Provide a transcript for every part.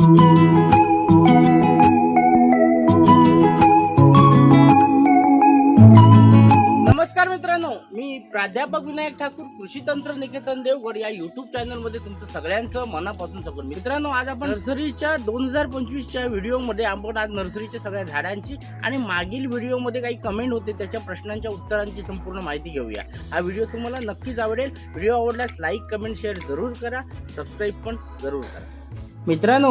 नमस्कार मित्रांनो मी प्राध्यापक विनायक ठाकूर कृषी तंत्र निकेतन देवगड या युट्यूब चॅनलमध्ये तुमचं सगळ्यांचं मनापासून सगळं मित्रांनो आज आपण नर्सरीच्या दोन हजार पंचवीसच्या व्हिडिओमध्ये आपण आज नर्सरीच्या सगळ्या झाडांची आणि मागील व्हिडिओमध्ये काही कमेंट होते त्याच्या प्रश्नांच्या उत्तरांची संपूर्ण माहिती घेऊया. हा व्हिडिओ तुम्हाला नक्कीच आवडेल. व्हिडिओ आवडल्यास लाईक कमेंट शेअर जरूर करा. सबस्क्राईब पण जरूर करा. मित्रांनो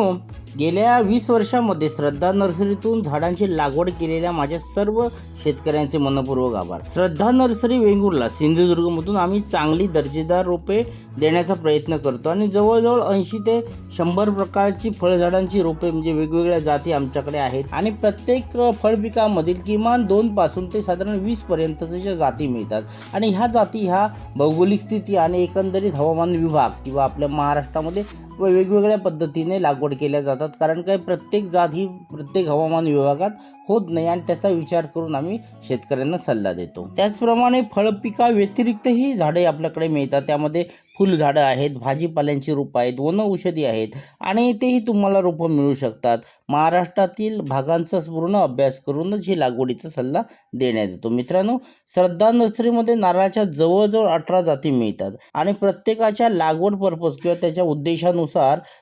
गेल्या वीस वर्षामध्ये श्रद्धा नर्सरीतून झाडांची लागवड केलेल्या माझ्या सर्व शेतकऱ्यांचे मनपूर्वक आभार. श्रद्धा नर्सरी वेंगुर्ला सिंधुदुर्गमधून आम्ही चांगली दर्जेदार रोपे देण्याचा प्रयत्न करतो आणि जवळजवळ ऐंशी ते शंभर प्रकारची फळझाडांची रोपे म्हणजे वेगवेगळ्या जाती आमच्याकडे आहेत आणि प्रत्येक फळपिकामधील किमान दोन पासून ते साधारण वीस पर्यंतच्या जाती मिळतात. आणि ह्या जाती ह्या भौगोलिक स्थिती आणि एकंदरीत हवामान विभाग किंवा आपल्या महाराष्ट्रामध्ये व वेगवेगळ्या पद्धतीने लागवड केल्या जातात. कारण काय प्रत्येक जात ही प्रत्येक हवामान विभागात होत नाही आणि त्याचा विचार करून आम्ही शेतकऱ्यांना सल्ला देतो. त्याचप्रमाणे फळपिका व्यतिरिक्तही झाडे आपल्याकडे मिळतात. त्यामध्ये फुलझाडं आहेत भाजीपाल्यांची रोपं आहेत वन औषधी आहेत आणि तेही तुम्हाला रोपं मिळू शकतात. महाराष्ट्रातील भागांचा पूर्ण अभ्यास करूनच ही लागवडीचा सल्ला देण्यात येतो. मित्रांनो श्रद्धा नर्सरीमध्ये नारळाच्या जवळजवळ अठरा जाती मिळतात आणि प्रत्येकाच्या लागवड पर्पज किंवा त्याच्या उद्देशानुसार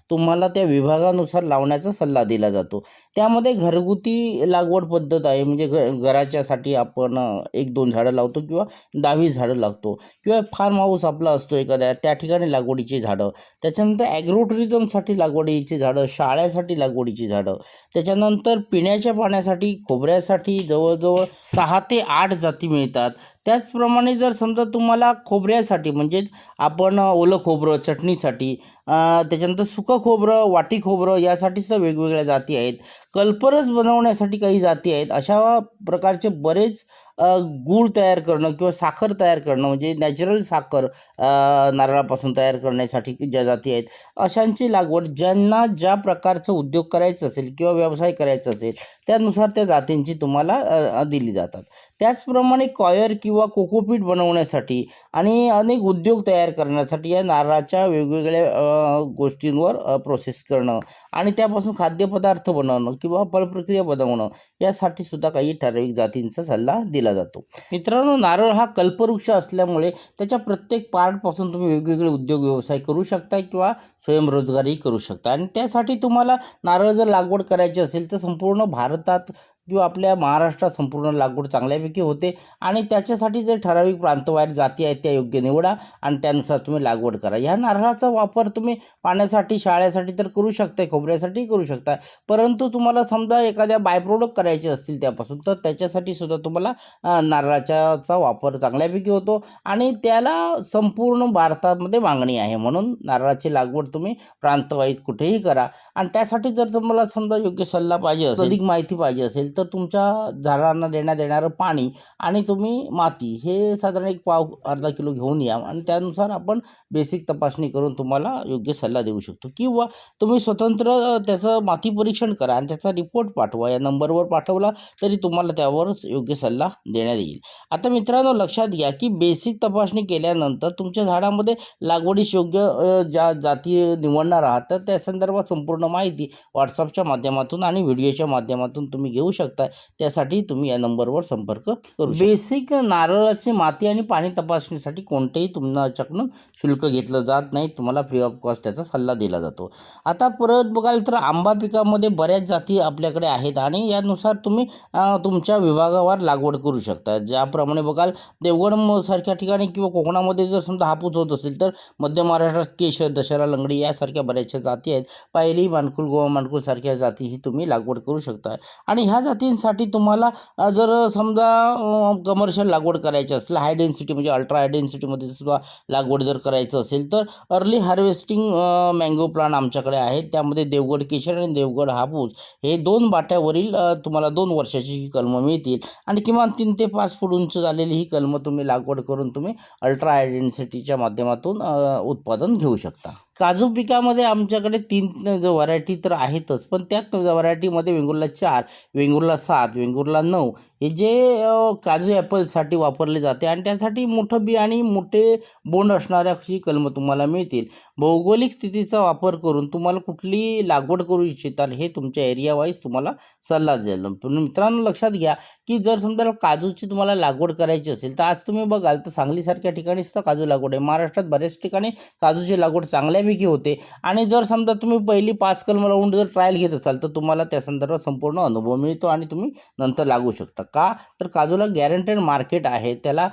तुम्हाला त्या विभागानुसार लावण्याचा सल्ला दिला जातो. त्यामध्ये घरगुती लागवड पद्धत आहे म्हणजे घ घराच्यासाठी आपण एक दोन झाडं लावतो किंवा दहावीस झाडं लावतो किंवा फार्म हाऊस आपला असतो एखाद्या त्या ठिकाणी लागवडीची झाडं. त्याच्यानंतर ॲग्रो टुरिझमसाठी लागवडीची झाडं शाळेसाठी लागवडीची झाडं. त्याच्यानंतर पिण्याच्या पाण्यासाठी खोबऱ्यासाठी जवळजवळ सहा ते आठ जाती मिळतात. त्याचप्रमाणे जर समजा तुम्हाला खोबऱ्यासाठी म्हणजेच आपण ओलं खोबरं चटणीसाठी त्याच्यानंतर सुकं खोबरं वाटी खोबरं यासाठी सुद्धा वेगवेगळ्या जाती आहेत. कल्परस बनवण्यासाठी काही जाती आहेत. अशा प्रकारचे बरेच गूळ तयार करणं किंवा साखर तयार करणं म्हणजे नॅचरल साखर नारळापासून तयार करण्यासाठी ज्या जाती आहेत अशांची लागवड ज्यांना ज्या प्रकारचं उद्योग करायचं असेल किंवा व्यवसाय करायचा असेल त्यानुसार त्या जातींची तुम्हाला दिली जातात. त्याचप्रमाणे कॉयर किंवा कोकोपीट बनवण्यासाठी आणि अनेक उद्योग तयार करण्यासाठी या नारळाच्या वेगवेगळ्या गोष्टींवर प्रोसेस करणं आणि त्यापासून खाद्यपदार्थ बनवणं किंवा फळप्रक्रिया बनवणं यासाठी सुद्धा काही ठराविक जातींचा सल्ला दिला जातो. मित्रांनो नारळ हा कल्पवृक्ष असल्यामुळे त्याच्या प्रत्येक पार्टपासून तुम्ही वेगवेगळे उद्योग व्यवसाय करू शकता किंवा स्वयंरोजगारही करू शकता आणि त्यासाठी तुम्हाला नारळ जर लागवड करायची असेल तर संपूर्ण भारतात किंवा आपल्या महाराष्ट्रात संपूर्ण लागवड चांगल्यापैकी होते आणि त्याच्यासाठी जे ठराविक प्रांतवाईर जाती आहेत त्या योग्य निवडा आणि त्यानुसार तुम्ही लागवड करा. ह्या नारळाचा वापर तुम्ही पाण्यासाठी शाळेसाठी तर करू शकता खोबऱ्यासाठी करू शकता परंतु तुम्हाला समजा एखाद्या बाय प्रोडक्ट करायचे असतील त्यापासून तर त्याच्यासाठी सुद्धा तुम्हाला नारळाच्याचा वापर चांगल्यापैकी होतो आणि त्याला संपूर्ण भारतामध्ये मागणी आहे. म्हणून नारळाची लागवड तुम्ही प्रांतवाईज कुठेही करा. आणि त्यासाठी जर तुम्हाला समजा योग्य सल्ला पाहिजे असेल अधिक माहिती पाहिजे असेल तर तुमच्या झाडांना देण्यात येणारं पाणी आणि तुम्ही माती हे साधारण एक पाव अर्धा किलो घेऊन या आणि त्यानुसार आपण बेसिक तपासणी करून तुम्हाला योग्य सल्ला देऊ शकतो. किंवा तुम्ही स्वतंत्र त्याचं माती परीक्षण करा आणि त्याचा रिपोर्ट पाठवा. या नंबरवर पाठवला तरी तुम्हाला त्यावरच योग्य सल्ला देण्यात येईल. आता मित्रांनो लक्षात घ्या की बेसिक तपासणी केल्यानंतर तुमच्या झाडामध्ये लागवडीस योग्य ज्या जाती निवडणार आहात. तर त्या संदर्भात संपूर्ण माहिती व्हॉट्सअपच्या माध्यमातून आणि व्हिडिओच्या माध्यमातून तुम्ही घेऊ शकता. त्यासाठी तुम्ही या नंबरवर संपर्क करू बेसिक नारळाची माती आणि पाणी तपासणीसाठी कोणतेही तुमच्याकडून शुल्क घेतलं जात नाही तुम्हाला फ्री ऑफ कॉस्ट त्याचा सल्ला दिला जातो. आता परत बघाल तर आंबा पिकामध्ये बऱ्याच जाती आपल्याकडे आहेत आणि यानुसार तुम्ही तुमच्या विभागावर लागवड करू शकता. ज्याप्रमाणे बघाल देवगड सारख्या ठिकाणी किंवा कोकणामध्ये जर समजा हापूस होत असेल तर मध्य महाराष्ट्रात केशर दशरा लंगडी यासारख्या बऱ्याचशा जाती आहेत. पायरी मानकुल गोवा मानकुल सारख्या जाती ही तुम्ही लागवड करू शकता. आणि ह्या जातींसाठी तुम्हाला जर समजा कमर्शियल लागवड करायची असेल हाय डेन्सिटी म्हणजे अल्ट्रा हाय डेन्सिटीमध्ये सुद्धा लागवड जर करायचं असेल तर अर्ली हार्वेस्टिंग मँगो प्लांट आमच्याकडे आहेत त्यामध्ये देवगड केशर आणि देवगड हापूस हे दोन बाट्यावरील तुम्हाला दोन वर्षाची ही कलमं मिळतील. आणि किमान तीन ते पाच फूट उंच झालेली ही कलमं तुम्ही लागवड करून तुम्ही अल्ट्रा हाय डेन्सिटीच्या माध्यमातून उत्पादन घेऊ शकता. काजू पिकामध्ये आमच्याकडे तीन व्हरायटी तर आहेतच. पण त्यात व्हरायटीमध्ये वेंगुर्ला चार वेंगुर्ला सात वेंगुर्ला नऊ हे जे काजू ॲपलसाठी वापरले जाते आणि त्यासाठी मोठं बी आणि मोठे बोंड असणाऱ्या अशी कलमं तुम्हाला मिळतील. भौगोलिक स्थितीचा वापर करून तुम्हाला कुठली लागवड करू इच्छिताल हे तुमच्या एरिया वाईज तुम्हाला सल्ला द्यायला पण मित्रांनो लक्षात घ्या की जर समजा काजूची तुम्हाला लागवड करायची असेल तर आज तुम्ही बघाल तर सांगलीसारख्या ठिकाणी सुद्धा काजू लागवड आहे. महाराष्ट्रात बऱ्याच ठिकाणी काजूची लागवड चांगल्यापैकी होते आणि जर समजा तुम्ही पहिली पाच कलम लावून जर ट्रायल घेत असाल तर तुम्हाला त्या संदर्भात संपूर्ण अनुभव मिळतो आणि तुम्ही नंतर लागू शकता. का? तर काजूला गॅरंटेड मार्केट आहे. त्याला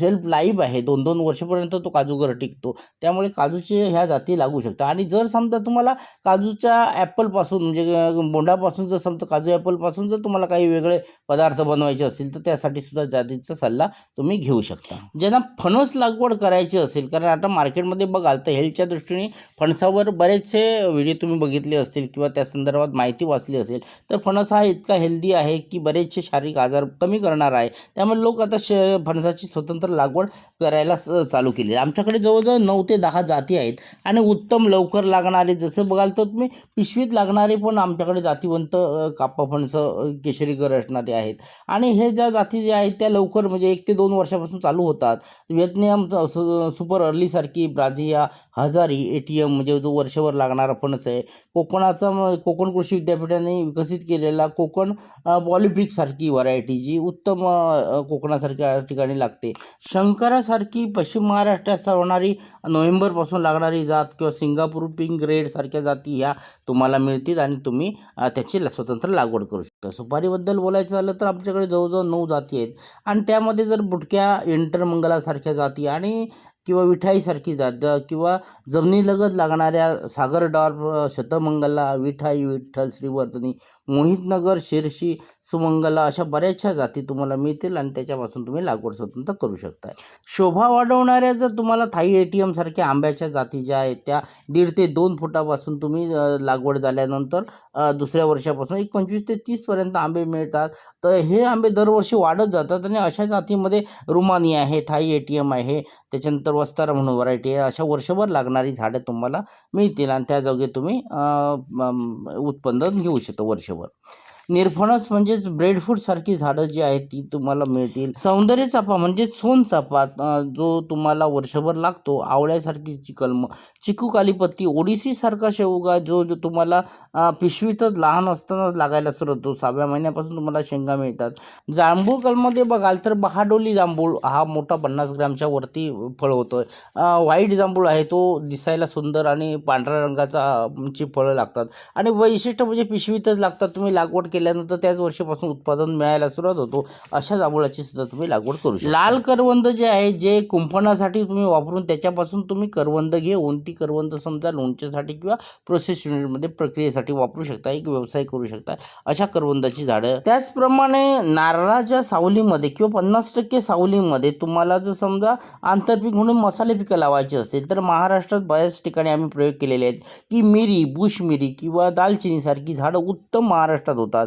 सेल्फ लाईफ आहे. दोन दोन वर्षापर्यंत तो काजूगर टिकतो. त्यामुळे काजूचे ह्या जाती लागू शकतात. आणि जर समजा तुम्हाला काजूच्या ॲपलपासून म्हणजे बोंडापासून जर समजा काजू ॲपलपासून जर तुम्हाला काही वेगळे पदार्थ बनवायचे असतील तर त्यासाठी सुद्धा जातीचा सल्ला तुम्ही घेऊ शकता. ज्यांना फणस लागवड करायची असेल कारण आता मार्केटमध्ये बघाल तर हेल्थच्या दृष्टीने फणसावर बरेचसे व्हिडिओ तुम्ही बघितले असतील किंवा त्या संदर्भात माहिती वाचली असेल तर फणस हा इतका हेल्दी आहे की बरेचसे शारीरिक आजार कमी करणार आहे. त्यामुळे लोक आता श फणसाची स्वतंत्र लागवड करायला चालू केली. आहे आमच्याकडे जवळजवळ नऊ ते दहा जाती आहेत आणि उत्तम लवकर लागणारे जसं बघाल तर तुम्ही पिशवीत लागणारे पण आमच्याकडे जातीवंत कापा फणस केशरी केशरीगर असणारे आहेत. आणि हे ज्या जाती ज्या आहेत त्या लवकर म्हणजे एक ते दोन वर्षापासून चालू होतात. व्हिएतनाम सु- सुपर अर्लीसारखी ब्राझिया हजारी ए टी एम म्हणजे जो वर्षभर लागणारा फणस आहे. कोकणाचा कोकण कृषी विद्यापीठाने विकसित केलेला कोकण बॉलिब्रिक सारखी व्हरायटी जी उत्तम कोकणासारख्या ठिकाणी लागते. शंकरासारखी पश्चिम महाराष्ट्रात चालणारी नोव्हेंबरपासून लागणारी जात किंवा सिंगापूर पिंक ग्रेड सारख्या जाती ह्या तुम्हाला मिळतील आणि तुम्ही त्याची स्वतंत्र लागवड करू शकता. सुपारीबद्दल बोलायचं झालं तर आमच्याकडे जवळजवळ नऊ जाती आहेत. आणि त्यामध्ये जर बुटक्या इंटरमंगलासारख्या जाती आणि किंवा विठाईसारखी जात किंवा जमिनीलगत लागणाऱ्या सागर डॉर्फ शतमंगला विठाई विठ्ठल श्रीवर्धनी मोहितनगर शिरशी सुमंगला अशा बऱ्याचशा जाती तुम्हाला मिळतील आणि त्याच्यापासून तुम्ही लागवड स्वतंत्र करू शकता शोभा वाढवणाऱ्या जर तुम्हाला थाई ए टी एमसारख्या आंब्याच्या जाती ज्या आहेत त्या दीड ते दोन फुटापासून तुम्ही लागवड झाल्यानंतर दुसऱ्या वर्षापासून एक पंचवीस ते तीसपर्यंत आंबे मिळतात. तर हे आंबे दरवर्षी वाढत जातात आणि अशा जातीमध्ये रुमानी आहे थाई ए टी एम आहे त्याच्यानंतर वस्तारा म्हणून व्हरायटी आहे. अशा वर्षभर लागणारी झाडं तुम्हाला मिळतील आणि त्या तुम्ही उत्पन्न घेऊ शकता वर्षभर. निरफणस म्हणजेच ब्रेडफ्रूट सारखी झाडं जी आहेत ती तुम्हाला मिळतील. सौंदर्य चाफा म्हणजे सोनचाफा जो तुम्हाला वर्षभर लागतो. आवळ्यासारखी चिकलम कलम चिकू कालीपत्ती ओडिसी सारखा शेवगा जो जो तुम्हाला पिशवीतच लहान असतानाच लागायला सुरू होतो. सहाव्या महिन्यापासून तुम्हाला शेंगा मिळतात. जांभूळ कलमध्ये बघाल तर बहाडोली जांभूळ हा मोठा पन्नास ग्रामच्या वरती फळ होतो व्हाईट जांभूळ आहे तो दिसायला सुंदर आणि पांढऱ्या रंगाचा ची फळं लागतात. आणि वैशिष्ट्य म्हणजे पिशवीतच लागतात. तुम्ही लागवड केली केल्यानंतर त्याच वर्षापासून उत्पादन मिळायला सुरुवात होतो. अशा जांभूळाची सुद्धा तुम्ही लागवड करू शकता. लाल करवंद जे आहे जे कुंपणासाठी तुम्ही वापरून त्याच्यापासून तुम्ही करवंद घेऊन ती करवंद समजा लोणच्यासाठी किंवा प्रोसेस युनिटमध्ये प्रक्रियेसाठी वापरू शकता एक व्यवसाय करू शकता अशा करवंदाची झाडं. त्याचप्रमाणे नारळाच्या सावलीमध्ये किंवा पन्नास टक्के सावलीमध्ये तुम्हाला जर समजा आंतरपीक म्हणून मसाले पिकं लावायची असतील तर महाराष्ट्रात बऱ्याच ठिकाणी आम्ही प्रयोग केलेले आहेत की मिरी बुश मिरी किंवा दालचिनीसारखी झाडं उत्तम महाराष्ट्रात होतात.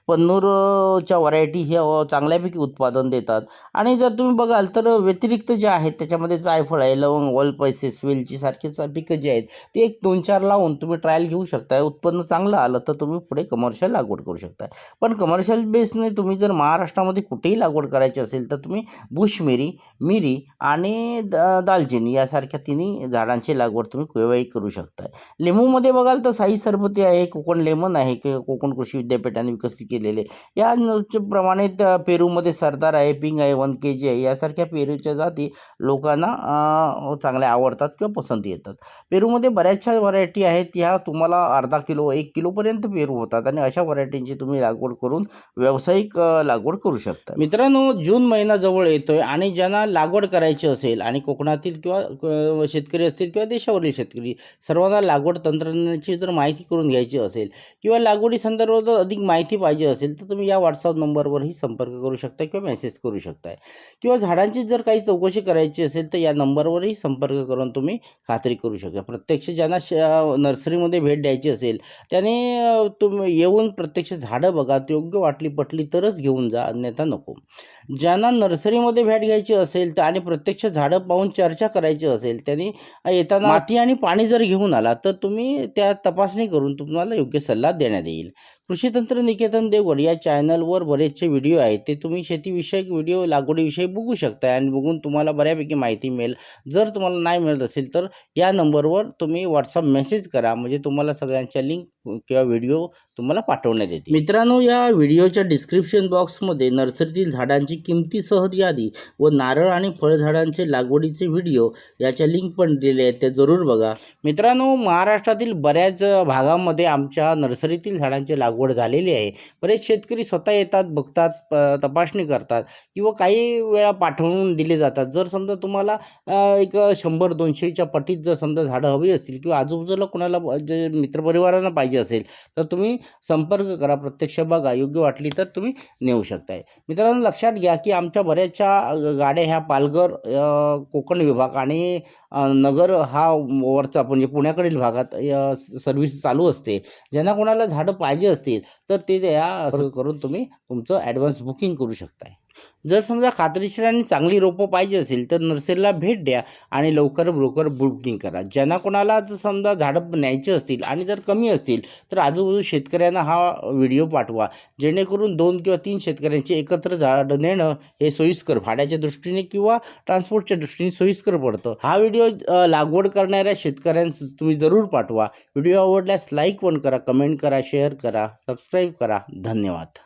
पन्नूरच्या व्हरायटी ह्या चांगल्यापैकी उत्पादन देतात. आणि जर तुम्ही बघाल तर व्यतिरिक्त जे आहेत त्याच्यामध्ये जायफळ आहे लवंग वलपैसेस वेलची सारखीच पिकं जी आहेत ते एक दोन चार लावून तुम्ही ट्रायल घेऊ शकता उत्पन्न चांगलं आलं तर तुम्ही पुढे कमर्शियल लागवड करू शकता पण कमर्शियल बेसने तुम्ही जर महाराष्ट्रामध्ये कुठेही लागवड करायची असेल तर तुम्ही बुशमिरी मिरी आणि द दालचिनी यासारख्या तिन्ही झाडांची लागवड तुम्ही केव्हाही करू शकता लिंबूमध्ये बघाल तर साई सरबती आहे कोकण लेमन आहे की कोकण कृषी विद्यापीठाने विकसित केलेले. या प्रमाणे त्या पेरूमध्ये सरदार आहे पिंग आहे वन के जी आहे यासारख्या पेरूच्या जाती लोकांना चांगल्या आवडतात किंवा पसंती येतात. पेरूमध्ये बऱ्याचशा व्हरायटी आहेत. ह्या तुम्हाला अर्धा किलो एक किलोपर्यंत पेरू होतात आणि अशा व्हरायटींची तुम्ही लागवड करून व्यावसायिक लागवड करू शकता. मित्रांनो जून महिना जवळ येतोय आणि ज्यांना लागवड करायची असेल आणि कोकणातील किंवा शेतकरी असतील किंवा देशावरील शेतकरी सर्वांना लागवड तंत्रज्ञानाची जर माहिती करून घ्यायची असेल किंवा लागवडी संदर्भात जर अधिक माहिती पाहिजे असेल तर तुम्ही या व्हॉट्सअप नंबरवरही संपर्क करू शकता किंवा मेसेज करू शकता किंवा झाडांची जर काही चौकशी करायची असेल तर या नंबरवरही संपर्क करून तुम्ही खात्री करू शकता. प्रत्यक्ष ज्यांना श नर्सरीमध्ये भेट द्यायची असेल त्याने तुम्ही येऊन प्रत्यक्ष झाडं बघा योग्य वाटली पटली तरच घेऊन जा अन्यथा नको. ज्यांना नर्सरीमध्ये भेट घ्यायची असेल तर आणि प्रत्यक्ष झाडं पाहून चर्चा करायची असेल त्यांनी येताना माती आणि पाणी जर घेऊन आला तर तुम्ही त्या तपासणी करून तुम्हाला योग्य सल्ला देण्यात येईल. कृषी तंत्र निकेतन देवगड या चॅनलवर बरेचसे व्हिडिओ आहेत. ते तुम्ही शेतीविषयक व्हिडिओ लागवडीविषयी बघू शकता आणि बघून तुम्हाला बऱ्यापैकी माहिती मिळेल. जर तुम्हाला नाही मिळत असेल तर या नंबरवर तुम्ही व्हॉट्सअप मेसेज करा. म्हणजे तुम्हाला सगळ्यांच्या लिंक किंवा व्हिडिओ तुम्हाला पाठवण्यात येते मित्रांनो या व्हिडिओच्या डिस्क्रिप्शन बॉक्समध्ये नर्सरीतील झाडांची किमतीसह यादी व नारळ आणि फळझाडांचे लागवडीचे व्हिडिओ याच्या लिंक पण दिले आहेत. ते जरूर बघा. मित्रांनो महाराष्ट्रातील बऱ्याच भागामध्ये आमच्या नर्सरीतील झाडांचे लागवड झालेली आहे. बरेच शेतकरी स्वतः येतात बघतात प- तपासणी करतात किंवा काही वेळा पाठवून दिले जातात. जर समजा तुम्हाला एक शंभर दोनशेच्या पटीत जर समजा झाडं हवी असतील किंवा आजूबाजूला कोणाला जे मित्रपरिवारांना पाहिजे असेल तर तुम्ही संपर्क करा प्रत्यक्ष बघा योग्य वाटली तर तुम्ही नेऊ शकताय. मित्रांनो लक्षात घ्या की आमच्या बऱ्याचशा गाड्या ह्या पालघर कोकण विभाग आणि नगर हा वरचा म्हणजे पुण्याकडील भागात सर्व्हिस चालू असते. ज्यांना कोणाला झाडं पाहिजे असते असतील तर ते त्या असं करून तुम्ही तुमचं ॲडव्हान्स बुकिंग करू शकताय. जर समजा खात्रीशीर आणि चांगली रोपं पाहिजे असेल तर नर्सरीला भेट द्या आणि लवकर ब्रोकर बुकिंग करा. ज्यांना कोणाला जर समजा झाडं न्यायचे असतील आणि जर कमी असतील तर आजूबाजू शेतकऱ्यांना हा व्हिडिओ पाठवा. जेणेकरून दोन किंवा तीन शेतकऱ्यांचे एकत्र झाडं नेणं हे सोयीस्कर भाड्याच्या दृष्टीने किंवा ट्रान्सपोर्टच्या दृष्टीने सोयीस्कर पडतं. हा व्हिडिओ लागवड करणाऱ्या शेतकऱ्यांस तुम्ही जरूर पाठवा. व्हिडिओ आवडल्यास लाईक पण करा कमेंट करा शेअर करा सबस्क्राईब करा. धन्यवाद.